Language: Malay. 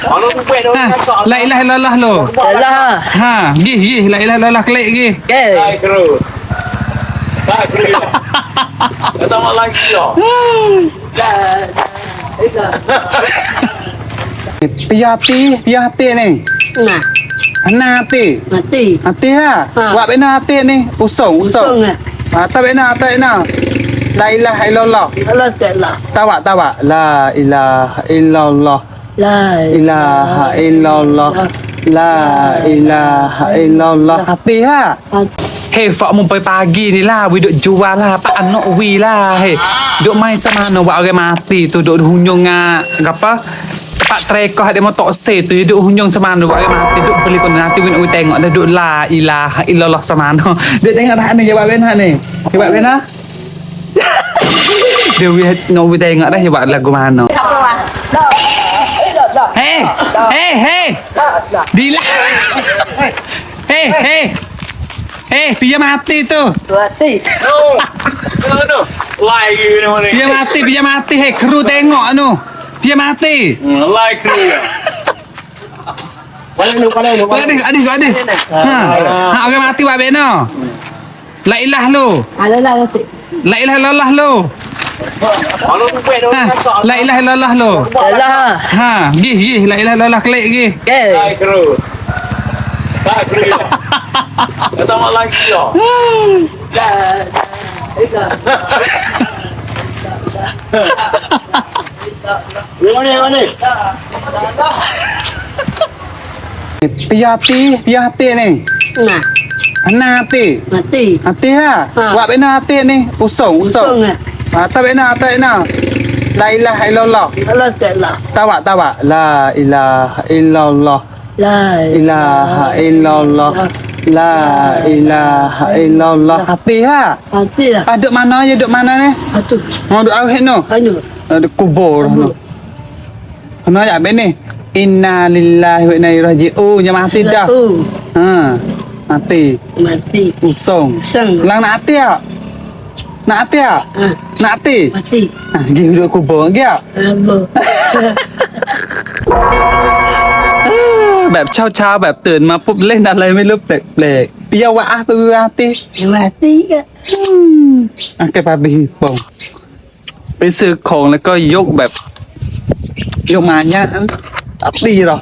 Kalau tu buat Ha, la ilaha illallah lo. Lah. Ha, gih gih la ilaha illallah klik gih. Okey. Tak kru. Tak kru. Kata mak lagi yo. Piati, piati ni. Nah, Hana hati. mati. Hati ha. Ha. Buat bena hati ni. Usung, Usung usung. ah. Ha, tak bena, tak bena. La ilaha illallah. Allah Ta'ala. Tawak, tawak. La ilaha illallah. La ilaha illallah. La ilaha illallah. Hati ha. Hei, fak mu pagi ni lah. We duk jual lah. Pak anak we lah. Hei, duk main sama mana buat orang mati tu. Duk hunyung ngak. Apa? Tempat trekoh ada motor se tu. Duk hunyung sama mana buat orang mati. Duk beli kau nanti we nak tengok dah. Duk la ilaha illallah sama mana. Duk tengok dah ni. Jawab benar ni. Jawab benar. Dia we nak we tengok dah. Jawab lagu mana. Hei, hei, hei. Dila. Hei, hei. Hei, dia mati tu. Mati. No. Tu. Lagi ni mana. Dia mati, dia mati. Hei, kru tengok anu. Dia mati. Kru. Paling lu, paling lu. Kau adik, adik, kau adik. Ha, ha orang mati buat bena. La ilah lu. Ada lah mati. La ilah illallah lu. Ha, la ilah illallah lu. Lah. Ha, gih, gih. La ilah illallah klik gih. Okey. Tak kru. Tak kru. Kata mak lagi yo. Mana mana? Piati, piati ni. Nah, Hana hati. mati. Hati ha. Ha. Buat bena hati ni. Usung, Usung usung. Ah. Tak bena, tak bena. La ilaha illallah. Allah Ta'ala. Tawak, tawak. La ilaha illallah. La ilaha illallah. La ilaha illallah. Hati ha. Mati lah. Ah, duk mana je, duk mana ni? Atu. Mau duk awet no. Anu. Ah, Duk kubur no. Mana ya ben ni? Inna lillahi wa inna ilaihi raji'un. Ya mati dah. Ha. Mati. mati. Usung. Sang. Lang nak hati ya? Nak hati ya? Ah, Nak hati? mati. Ha, pergi duduk kubur lagi ya? Abo. แบบเช้าเช้าๆแบบตื่นมาปุ๊บเล่นอะไรไม่รู้แปลกแปลกๆเปียวะไปวิวาติ Mati ke? อะแกพาไปบองไปซื้อของแล้วก็ยกแบบยกมาเนี่ยอันตัดตีหรอ